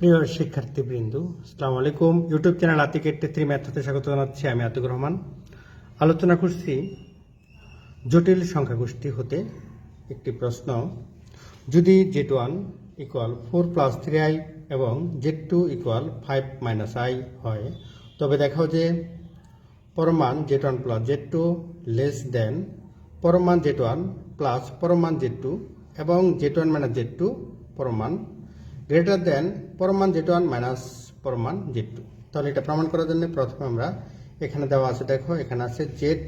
প্রিয় শিক্ষার্থীবৃন্দ, আসসালামু আলাইকুম। ইউটিউব চ্যানেল আতিক থ্রি ম্যাথতে স্বাগত জানাচ্ছি আমি আতিকুর রহমান। আলোচনা করছি জটিল সংখ্যাগোষ্ঠী হতে একটি প্রশ্ন। যদি Z one equal four plus three I এবং Z two equal five minus I হয়, তবে দেখাও যে পরমান Z one plus Z two less than পরমান Z one plus পরমান জেড টু এবং Z one minus Z two পরমান greater than পরমান Z one minus পরমান Z two তাহলে এটা প্রমাণ করার জন্য প্রথমে আমরা এখানে দেওয়া আছে, দেখো এখানে আছে জেড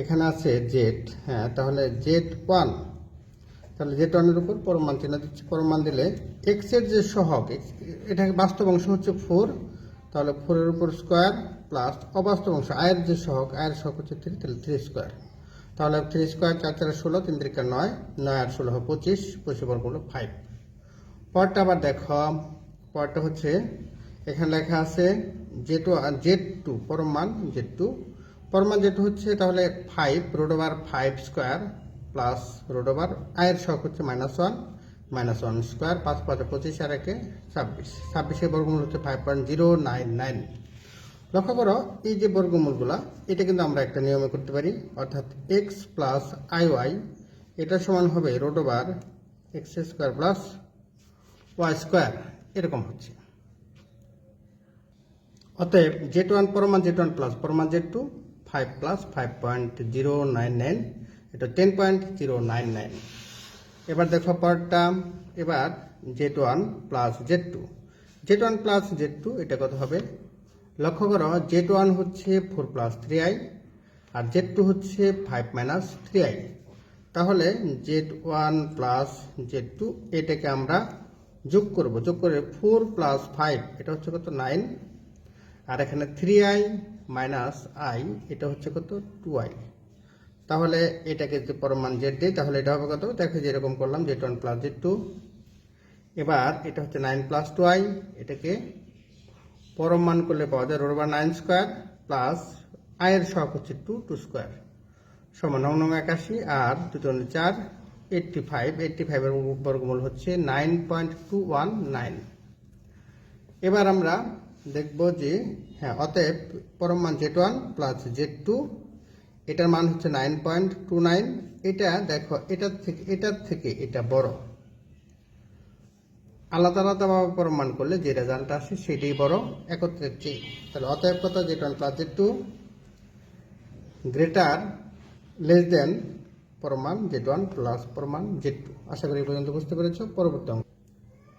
এখানে আছে জেড হ্যাঁ তাহলে জেড ওয়ান তাহলে জেড ওয়ানের উপর পরমান চিহ্ন দিচ্ছি পরমান দিলে এক্সের যে সহগ এটা বাস্তব অংশ হচ্ছে ফোর তাহলে ফোরের উপর স্কোয়ার প্লাস অবাস্তব অংশ আয়ের যে সহগ আয়ের সহগ হচ্ছে থ্রি তাহলে থ্রি স্কোয়ার তাহলে থ্রি স্কোয়ার চার চার ষোলো, তিন তিরিকা নয় নয় আর ষোলো পঁচিশ পঁচিশ বর্গ হলো ফাইভ পরটা আবার দেখো, পরটা হচ্ছে, এখানে লেখা আছে জে টু জেড টু পরমান জেড টু পরমান জেড হচ্ছে তাহলে five root over five square plus root over আয়ের শখ হচ্ছে minus one minus one square পাঁচ পাঁচ, পঁচিশ, আর একে ছাব্বিশ। ছাব্বিশের বর্গমূল হচ্ছে five point zero nine nine লক্ষ্য করো, এই যে বর্গমূলগুলা, এটা কিন্তু আমরা একটা নিয়মে করতে পারি, অর্থাৎ এক্স প্লাস আই ওয়াই এটা সমান হবে root over X square plus Y square এরকম হচ্ছে। অতএব জেড ওয়ান পরমান Z one plus পরমান Z two five plus five point zero nine nine এটা ten point zero nine nine এবার দেখো পরটা এবার Z one plus Z two Z one plus Z two এটা কত হবে? লক্ষ্য করো জেড ওয়ান হচ্ছে ফোর প্লাস থ্রি আই আর জেড টু হচ্ছে ফাইভ মাইনাস থ্রি আই তাহলে Z one plus Z two এটাকে আমরা যোগ করব, যোগ করে ফোর প্লাস ফাইভ এটা হচ্ছে কত? নাইন আর এখানে থ্রি আই মাইনাস আই এটা হচ্ছে কত? টু আই তাহলে এটাকে যদি পরমান জেড দিই, তাহলে এটা হবে কত? দেখো যেরকম করলাম Z one plus Z two এবার এটা হচ্ছে নাইন প্লাস টু আই এটাকে পরম মান করলে পাওয়া যায় রোড নাইন স্কোয়ার প্লাস আয়ের শখ হচ্ছে টু টু স্কোয়ার সমান নং নং একাশি, আর দুটো চার এইটটি ফাইভ এইটটি ফাইভের বর্গমূল হচ্ছে nine point two one nine এবার আমরা দেখব যে হ্যাঁ অতএব পরম মান Z one plus Z two এটার মান হচ্ছে নাইন পয়েন্ট টু নাইন এটা দেখো, এটার থেকে এটার থেকে এটা বড়। আলাদা আলাদাভাবে প্রমাণ করলে যে রেজাল্ট আসে সেটাই বড় একত্রের চেয়ে তাহলে অতএব কথা Z one plus Z two greater less than প্রমাণ জেড ওয়ান প্লাস প্রমাণ জেড টু আশা করি পর্যন্ত বুঝতে পেরেছ। পরবর্তী অঙ্ক।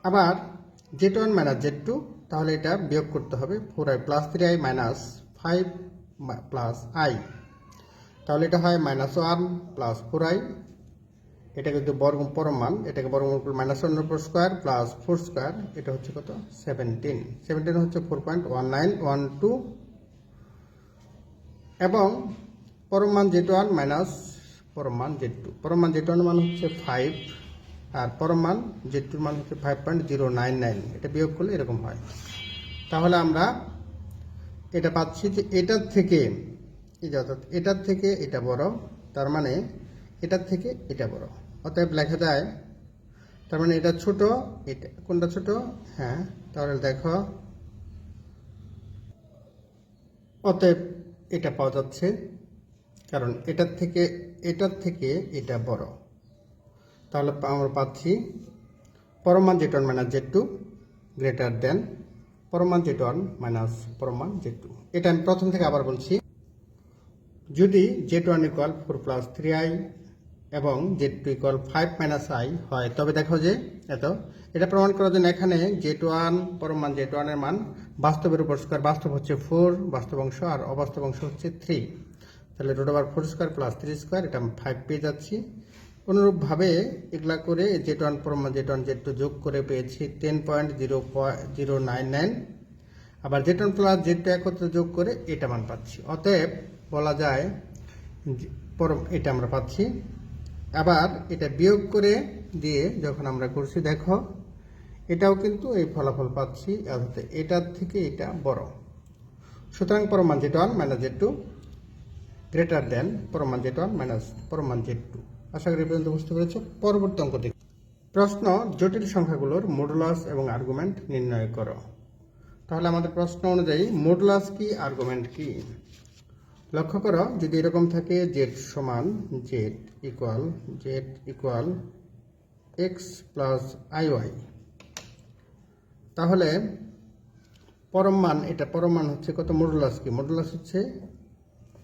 আবার Z one minus Z two তাহলে এটা বিয়োগ করতে হবে four I plus three I minus five plus I তাহলে এটা হয় minus one plus four I এটাকে যদি বর্গ পরমান এটাকে করলে মাইনাস ওয়ান উপর স্কোয়ার প্লাস ফোর স্কোয়ার এটা হচ্ছে কত? সেভেন্টিন সেভেন্টিন হচ্ছে four point one nine one two এবং পরমান জেড ওয়ান মাইনাস পরমান জেড টু পরমান জেড ওয়ান মান হচ্ছে ফাইভ আর পরমান জেড টুর মান হচ্ছে five point zero nine nine এটা বিয়োগ করলে এরকম হয়। তাহলে আমরা এটা পাচ্ছি যে এটার থেকে, এই যে অর্থাৎ এটার থেকে এটা বড়, তার মানে এটার থেকে এটা বড়। অতএব লেখা যায়, তার মানে এটা ছোট, এটা কোনটা ছোট? হ্যাঁ তাহলে দেখো, অতএব এটা পাওয়া যাচ্ছে, কারণ এটার থেকে এটার থেকে এটা বড়। তাহলে আমরা পাচ্ছি পরমান Z one minus Z two greater than পরমান Z one minus পরমান জেড টু এটা আমি প্রথম থেকে আবার বলছি, যদি Z one equal four plus three I এবং Z two equal five minus I হয়, তবে দেখো যে এত, এটা প্রমাণ করার জন্য এখানে জেড ওয়ান পরমান জেড ওয়ানের মান বাস্তবের উপর স্কোয়ার বাস্তব হচ্ছে ফোর বাস্তব অংশ আর অবাস্তব অংশ হচ্ছে থ্রি তাহলে root over four square plus three square এটা আমি ফাইভ পেয়ে যাচ্ছি। অনুরূপভাবে এগুলা করে জেড ওয়ান পরমান জেড ওয়ান জেড টু যোগ করে পেয়েছি ten point zero zero nine nine আবার Z one plus Z two একত্রে যোগ করে এটা মান পাচ্ছি। অতএব বলা যায় পরম- এটা আমরা পাচ্ছি। আবার এটা বিয়োগ করে দিয়ে যখন আমরা করছি, দেখো, এটাও কিন্তু এই ফলাফল পাচ্ছি, অর্থাৎ এটার থেকে এটা বড়। সুতরাং পরমান Z one minus Z two greater than পরমান one minus পরমান জেড টু আশা করি পর্যন্ত বুঝতে পেরেছ? পরবর্তী অঙ্ক দেখি। প্রশ্ন, জটিল সংখ্যাগুলোর মডুলাস এবং আর্গুমেন্ট নির্ণয় করো। তাহলে আমাদের প্রশ্ন অনুযায়ী মডুলাস কি আর্গুমেন্ট কি? লক্ষ্য করো, যদি এরকম থাকে জেড সমান Z equal Z equal X plus I Y তাহলে, পরম মান, এটা পরম মান হচ্ছে কত? মডুলাস কি? মডুলাস হচ্ছে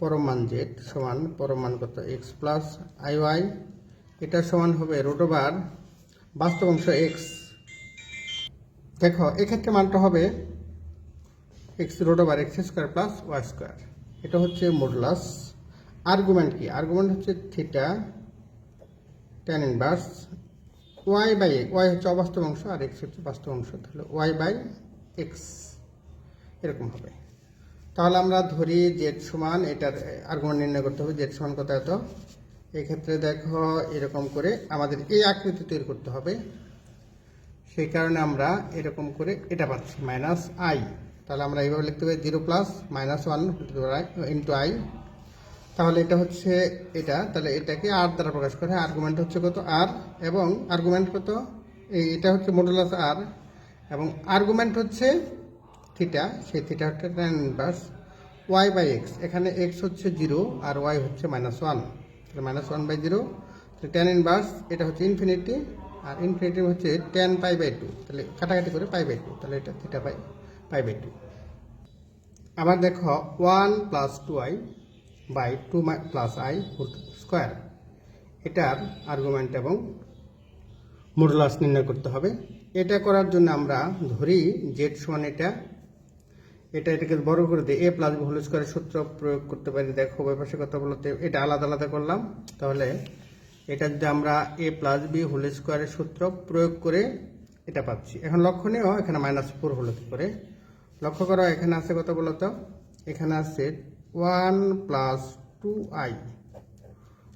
পরম মান জেড সমান পরম মান কত? এক্স প্লাস আই ওয়াই এটা সমান হবে রুট ওভার বাস্তব অংশ এক্স দেখো, এক্ষেত্রে মানটা হবে X root over X square plus Y square এটা হচ্ছে মডুলাস আর্গুমেন্ট কি? আর্গুমেন্ট হচ্ছে theta tan inverse Y by Y হচ্ছে অবাস্তব অংশ আর এক্স হচ্ছে বাস্তব অংশ। তাহলে ওয়াই বাই এক্স এরকম হবে। তাহলে আমরা ধরি জেড সমান, এটার আর্গুমেন্ট নির্ণয় করতে হবে জেড সমান কত এত? এক্ষেত্রে দেখো এরকম করে আমাদের এই আকৃতি তৈরি করতে হবে। সেই কারণে আমরা এরকম করে এটা পাচ্ছি মাইনাস আই তাহলে আমরা এইভাবে লিখতে পারি zero plus minus one into I তাহলে এটা হচ্ছে এটা, তাহলে এটাকে আর দ্বারা প্রকাশ করে আর্গুমেন্ট হচ্ছে কত? আর এবং আর্গুমেন্ট কত? এই এটা হচ্ছে মডুলাস আর এবং আর্গুমেন্ট হচ্ছে থিটা সেই থিটা হচ্ছে tan inverse Y by X এখানে এক্স হচ্ছে জিরো আর ওয়াই হচ্ছে মাইনাস ওয়ান তাহলে minus one by zero tan inverse এটা হচ্ছে ইনফিনিটি আর ইনফিনিটি হচ্ছে টেন পাই বাই টু তাহলে কাটাকাটি করে পাই বাই টু তাহলে এটা theta pi pi by two আবার দেখো one plus two I by two plus I square এটার আর্গুমেন্ট এবং মডুলাস নির্ণয় করতে হবে। এটা করার জন্য আমরা ধরি জেড সমান এটা এটা এটাকে বড় করে দিই এ প্লাস বি হোল স্কোয়ারের সূত্র প্রয়োগ করতে পারি। দেখো ব্যাপারে কথা বলতে, এটা আলাদা আলাদা করলাম। তাহলে এটা যদি আমরা এ প্লাস বি হোল স্কোয়ারের সূত্র প্রয়োগ করে এটা পাচ্ছি। এখন লক্ষণীয় এখানে মাইনাস ফোর হলো করে? লক্ষ্য করো, এখানে আছে কত বলতো এখানে আছে one plus two I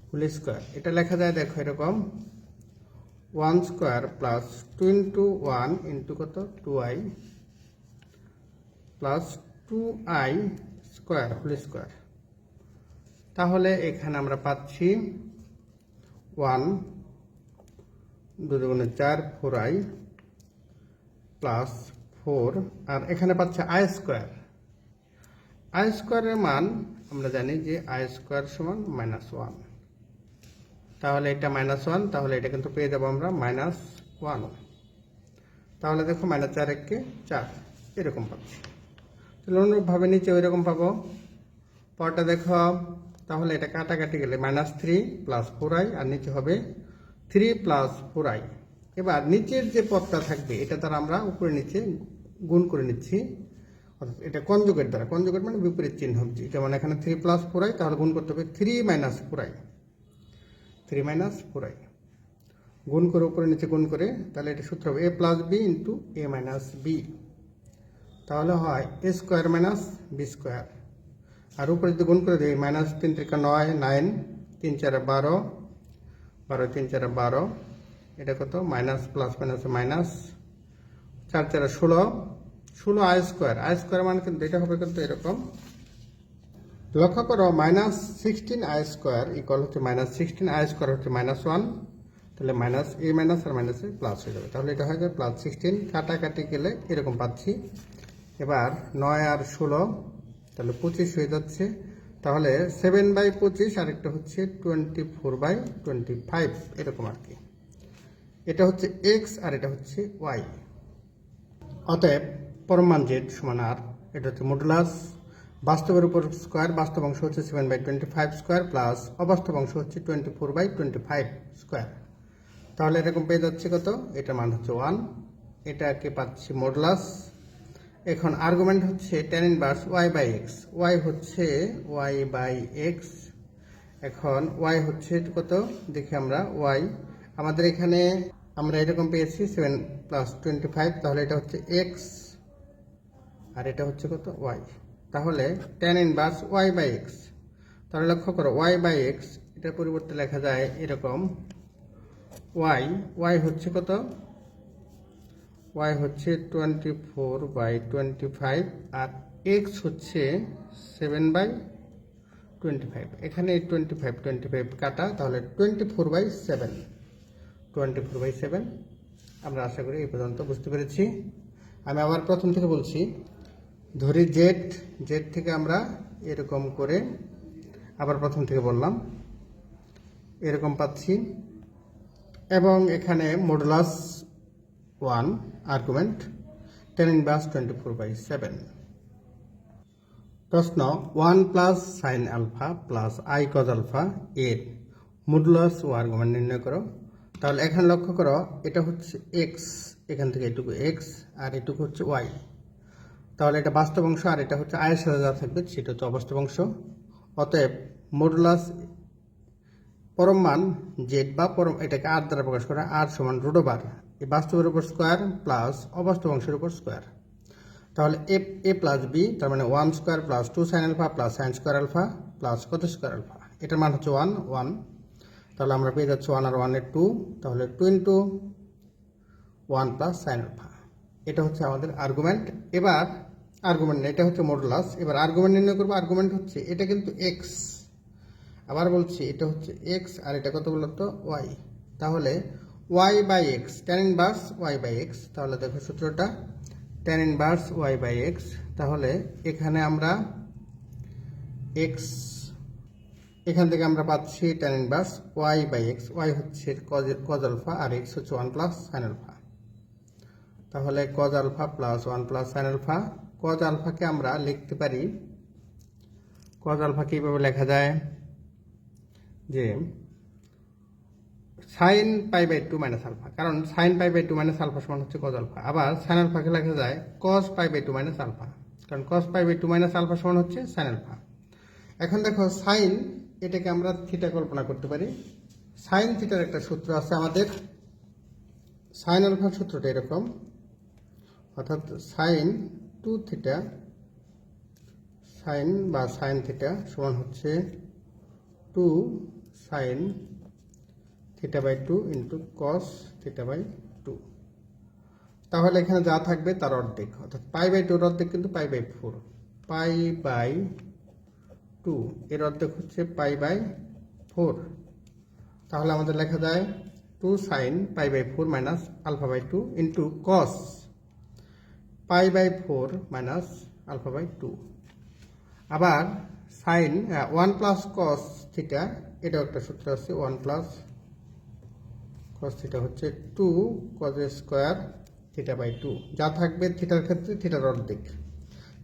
whole square এটা লেখা যায় দেখো এরকম। One square plus two into one into কত? Two I plus two I square whole square তাহলে এখানে আমরা পাচ্ছি ওয়ান দুগুণে চার ফোর আই প্লাস ফোর আর এখানে পাচ্ছে আই স্কোয়ার আই স্কোয়ারের মান আমরা জানি যে আই স্কোয়ার সমান মাইনাস ওয়ান তাহলে এটা মাইনাস ওয়ান তাহলে এটা কিন্তু পেয়ে যাব আমরা মাইনাস ওয়ান তাহলে দেখো মাইনাস চার এককে চার, এরকম পাচ্ছি। অনুরূপভাবে নিচে ওই রকম পাবো। পরটা দেখো, তাহলে এটা কাটাকাটি গেলে minus three plus four I আর নিচে হবে থ্রি প্লাস ফোর আই এবার নিচের যে পদটা থাকবে, এটা দ্বারা আমরা উপরে নিচে গুণ করে নিচ্ছি। অর্থাৎ এটা কনজুগেট দ্বারা কনজুগেট মানে বিপরীত চিহ্ন। যেমন এখানে থ্রি প্লাস ফোর আই তাহলে গুণ করতে হবে three minus four I three minus four I গুণ করে উপরে নিচে গুণ করে, তাহলে এটা সূত্র হবে A plus B into A minus B তাহলে হয় A square minus B square আর উপরে যদি গুণ করে দিই মাইনাস তিন ত্রিকা নয় নাইন তিন চারে বারো বারো তিন চারে বারো, এটা কত? মাইনাস প্লাস মাইনাস মাইনাস চার চারে ষোলো ষোলো আই স্কোয়ার আই স্কোয়ার মানে কিন্তু এটা হবে কিন্তু এরকম। লক্ষ্য করো minus sixteen i square equal হচ্ছে মাইনাস সিক্সটিন আই স্কোয়ার হচ্ছে মাইনাস ওয়ান তাহলে মাইনাস এ মাইনাস আর মাইনাসে প্লাস হয়ে যাবে। তাহলে এটা হয়ে যাবে প্লাস সিক্সটিন কাটাকাটি গেলে এরকম পাচ্ছি। এবার নয় আর ষোলো, তাহলে পঁচিশ হয়ে যাচ্ছে। তাহলে সেভেন বাই পঁচিশ, আরেকটা হচ্ছে twenty four by twenty five এরকম আর কি। এটা হচ্ছে এক্স আর এটা হচ্ছে ওয়াই অতএব পরমান জেড সমান আর এটা হচ্ছে মডুলাস বাস্তবের উপর স্কোয়ার বাস্তব অংশ হচ্ছে seven by twenty five square plus অবাস্তব অংশ হচ্ছে twenty four by twenty five square তাহলে এরকম পেয়ে যাচ্ছে কত? এটা মান হচ্ছে ওয়ান এটাকে পাচ্ছি মডুলাস এখন আর্গুমেন্ট হচ্ছে tan inverse y by x y হচ্ছে ওয়াই বাই এক্স এখন ওয়াই হচ্ছে কত? দেখি আমরা ওয়াই আমাদের এখানে আমরা এরকম পেয়েছি সেভেন প্লাস টোয়েন্টি ফাইভ তাহলে এটা হচ্ছে এক্স আর এটা হচ্ছে কত? ওয়াই তাহলে tan inverse y by x তাহলে লক্ষ্য করো ওয়াই বাই এক্স এটার পরিবর্তে লেখা যায় এরকম। ওয়াই ওয়াই হচ্ছে কত? ওয়াই হচ্ছে twenty four by twenty five R x হচ্ছে সেভেন বাই টোয়েন্টি ফাইভ এখানে টোয়েন্টি ফাইভ টোয়েন্টি ফাইভ কাটা, তাহলে twenty four by seven twenty four by seven আমরা আশা করি এই পর্যন্ত বুঝতে পেরেছি। আমি আবার প্রথম থেকে বলছি, ধরি জেড জেড থেকে আমরা এরকম করে আবার প্রথম থেকে বললাম, এরকম পাচ্ছি। এবং এখানে modulus one argument tan inverse twenty four by seven প্রশ্ন one plus sine alpha plus i cos alpha এর মডুলাস ও আর্গুমেন্ট নির্ণয় করো। তাহলে এখানে লক্ষ্য করো, এটা হচ্ছে এক্স এখান থেকে এটুকু এক্স আর এটুকু হচ্ছে ওয়াই তাহলে এটা বাস্তব অংশ, আর এটা হচ্ছে আয়ের সাথে যা থাকবে, সেটা হচ্ছে অবাস্তব অংশ। অতএব মডুলাস পরম মান জেড বা পরম, এটাকে আর দ্বারা প্রকাশ করা আর সমান রুট ওভার এই বাস্তবের উপর স্কোয়ার প্লাস অবাস্তব অংশের উপর স্কোয়ার তাহলে এ এ প্লাস বি তার মানে one square plus two sine alpha plus sine square alpha plus কত স্কোয়ার আলফা এটার মান হচ্ছে ওয়ান ওয়ান তাহলে আমরা পেয়ে যাচ্ছি ওয়ান আর ওয়ানের টু তাহলে two into one plus sine alpha এটা হচ্ছে আমাদের আর্গুমেন্ট এবার আর্গুমেন্ট এটা হচ্ছে মডুলাস এবার আর্গুমেন্ট নির্ণয় করব। আর্গুমেন্ট হচ্ছে এটা কিন্তু এক্স আবার বলছি এটা হচ্ছে এক্স আর এটা কত বলতো? ওয়াই তাহলে y by x tan inverse y by x তাহলে দেখো সূত্রটা tan inverse y by x তাহলে এখানে আমরা এক্স এখান থেকে আমরা পাচ্ছি tan inverse y by x y হচ্ছে কজ আলফা আর এক্স হচ্ছে ওয়ান প্লাস সাইন আলফা তাহলে cos alpha plus one plus sine alpha cos আলফাকে আমরা লিখতে পারি কজ আলফা কীভাবে লেখা যায়? যে sine pi by two minus alpha কারণ sine pi by two minus alpha সমান হচ্ছে কজ আলফা আবার সাইন আলফাকে লেখা যায় cos pi by two minus alpha কারণ cos pi by two minus alpha সমান হচ্ছে সাইন আলফা এখন দেখো সাইন এটাকে আমরা থিটা কল্পনা করতে পারি। সাইন থিটার একটা সূত্র আছে আমাদের। সাইন আলফার সূত্রটা এরকম। অর্থাৎ সাইন টু থিটা সাইন বা সাইন থিটা সমান হচ্ছে two sine theta by two into cos theta by two তাহলে এখানে যা থাকবে তার অর্ধেক, অর্থাৎ পাই বাই টুর অর্ধেক কিন্তু pi by four pi by two এর অর্ধেক হচ্ছে পাই বাই ফোর তাহলে আমাদের লেখা যায় two sine pi by four minus alpha by two into cos pi by four minus alpha by two আবার sine one plus cos theta এটাও একটা সূত্র আছে ওয়ান প্লাস কস থিটা হচ্ছে two cos square theta by two যা থাকবে থিটার ক্ষেত্রে থিটার অর্ধেক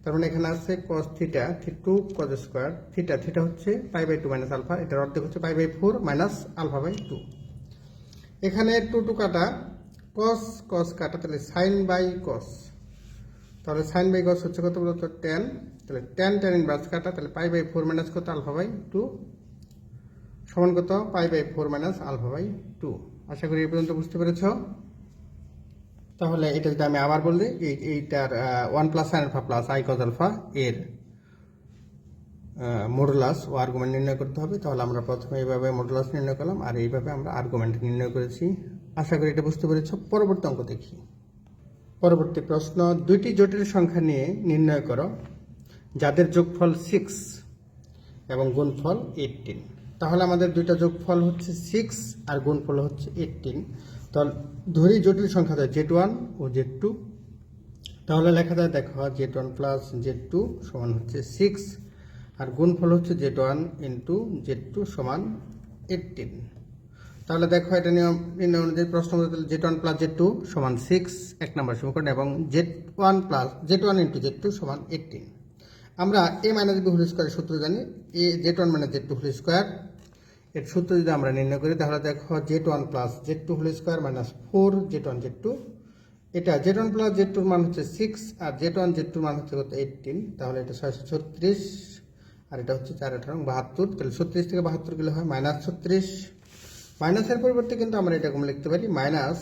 তার মানে এখানে আছে cos theta two cos square theta theta হচ্ছে pi by two minus alpha এটার অর্ধেক হচ্ছে pi by four minus alpha by two এখানে টু টু কাটা কস কস কাটা, তাহলে সাইন বাই কস তাহলে সাইন বাই কস হচ্ছে কত বলতো? টেন তাহলে টেন টেন ইনভার্স কাটা, তাহলে পাই বাই ফোর মাইনাস কত? আলফা বাই টু সমান কত? Pi by four minus alpha by two আশা করি এই পর্যন্ত বুঝতে পেরেছ। তাহলে এটা যদি আমি আবার বলি, এই, এইটার one plus sine alpha plus i cos alpha এর মডুলাস ও আর্গুমেন্ট নির্ণয় করতে হবে। তাহলে আমরা প্রথমে এইভাবে মডুলাস নির্ণয় করলাম আর এইভাবে আমরা আর্গুমেন্ট নির্ণয় করেছি। আশা করি এটা বুঝতে পেরেছ। পরবর্তী অঙ্ক দেখি। পরবর্তী প্রশ্ন, দুইটি জটিল সংখ্যা নিয়ে নির্ণয় করো, যাদের যোগফল সিক্স এবং গুণফল এইটিন তাহলে আমাদের দুইটা যোগফল হচ্ছে সিক্স আর গুণফল হচ্ছে এইটিন তাহলে ধরি জটিল সংখ্যা যায় জেড ওয়ান ও জেড টু তাহলে লেখা যায়, দেখো z one plus z two সমান হচ্ছে সিক্স আর গুণফল হচ্ছে z one into z two সমান এইটিন তাহলে দেখো, এটা নিয়ম অনুযায়ী প্রশ্ন z one plus z two সমান সিক্স এক নম্বর সমীকরণ, এবং z one plus z one into z two সমান এইটিন আমরা এ মাইনাস বি হোল স্কোয়ারের সূত্র জানি এ z one minus z two whole square এর সূত্র যদি আমরা নির্ণয় করি, তাহলে দেখো z one plus z two whole square minus four z one z two এটা জেড ওয়ান প্লাস জেড টুর মান হচ্ছে সিক্স আর জেড ওয়ান জেড টুর মান হচ্ছে কত এইটিন তাহলে এটা ছয়শো ছত্রিশ আর এটা হচ্ছে চার আঠারো বাহাত্তর। তাহলে ছত্রিশ থেকে বাহাত্তর গেলে হয় মাইনাস ছত্রিশ। মাইনাসের পরিবর্তে কিন্তু আমরা এরকম লিখতে পারি মাইনাস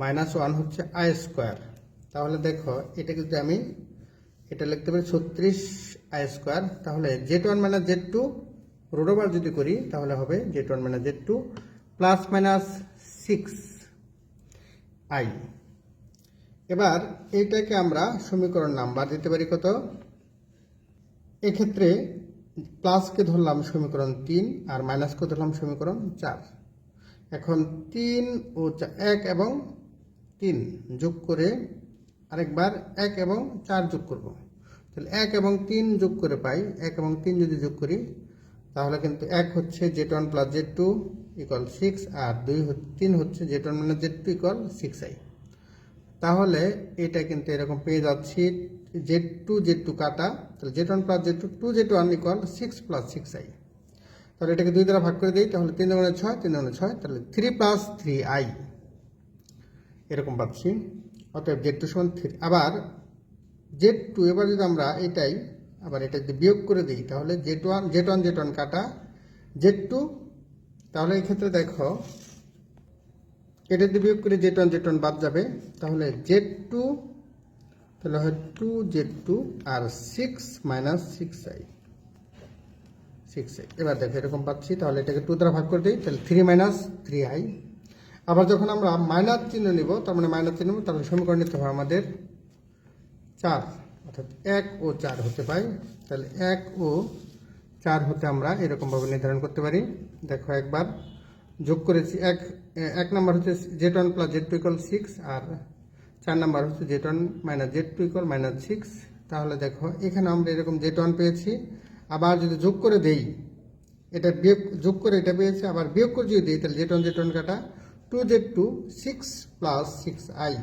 মাইনাস ওয়ান হচ্ছে আই স্কোয়ার তাহলে দেখো এটা কিন্তু আমি, এটা লিখতে পারি ছত্রিশ আই স্কোয়ার তাহলে z one minus z two রোডোবার যদি করি, তাহলে হবে z one minus z two plus minus six i. এবার এইটাকে আমরা সমীকরণ নাম্বার দিতে পারি কত? এক্ষেত্রে প্লাসকে ধরলাম সমীকরণ তিন আর মাইনাসকে ধরলাম সমীকরণ চার। এখন তিন ও এক এবং তিন যোগ করে আরেকবার এক এবং চার যোগ করব। তাহলে এক এবং তিন যোগ করে পাই, এক এবং তিন যদি যোগ করি তাহলে কিন্তু এক হচ্ছে z one plus z two equal six আর দুই তিন হচ্ছে z one minus z two equal six i তাহলে এটা কিন্তু এরকম পেয়ে যাচ্ছি জেড টু জেড টু কাটা, তাহলে z one plus z two two z one equal six plus six i তাহলে এটাকে দুই দ্বারা ভাগ করে দিই, তাহলে তিন দুগুণে ছয়, তিন দুগুণে ছয়, তাহলে থ্রি প্লাস থ্রি আই এরকম পাচ্ছি, অতএব জেড টু সমান থ্রি আবার জেড টু এবার যদি আমরা এটাই আবার এটা যদি বিয়োগ করে দিই, তাহলে z one z one z one কাটা জেড টু তাহলে এই ক্ষেত্রে দেখো এটা যদি বিয়োগ করে জেড ওয়ান জেড ওয়ান বাদ যাবে, তাহলে জেড টু তাহলে হয় two Z two R six minus six i six i এবার দেখো এরকম পাচ্ছি, তাহলে এটাকে টু দ্বারা ভাগ করে দিই, তাহলে থ্রি মাইনাস থ্রি আই আবার যখন আমরা মাইনাস চিহ্ন নিব, তার মানে মাইনাস চিহ্ন নেব, তাহলে সমীকরণ নিতে হবে আমাদের চার। অর্থাৎ এক ও চার হতে পাই তাহলে এক ও চার হতে আমরা এরকমভাবে নির্ধারণ করতে পারি। দেখো একবার, যোগ করেছি এক এক নাম্বার হচ্ছে z one plus z two equal six আর চার নাম্বার হচ্ছে z one minus z two equal minus six তাহলে দেখো, এখানে আমরা এরকম জেড ওয়ান পেয়েছি। আবার যদি যোগ করে দেই, এটা বিয়োগ, যোগ করে এটা পেয়েছি, আবার বিয়োগ করে যদি দিই, তাহলে জেড ওয়ান জেড ওয়ান কাটা two z two six plus six i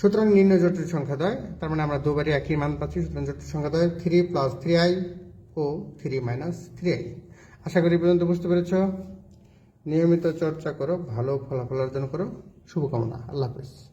সুতরাং নিম্ন জটিল সংখ্যা দ্বয় তার মানে আমরা দুবারই একই মান পাচ্ছি, সুতরাং জটিল সংখ্যা দ্বয় থ্রি প্লাস থ্রি আই ও থ্রি মাইনাস থ্রি আই আশা করি পর্যন্ত বুঝতে পেরেছ। নিয়মিত চর্চা করো, ভালো ফলাফল অর্জন করো। শুভকামনা। আল্লাহ হাফিজ।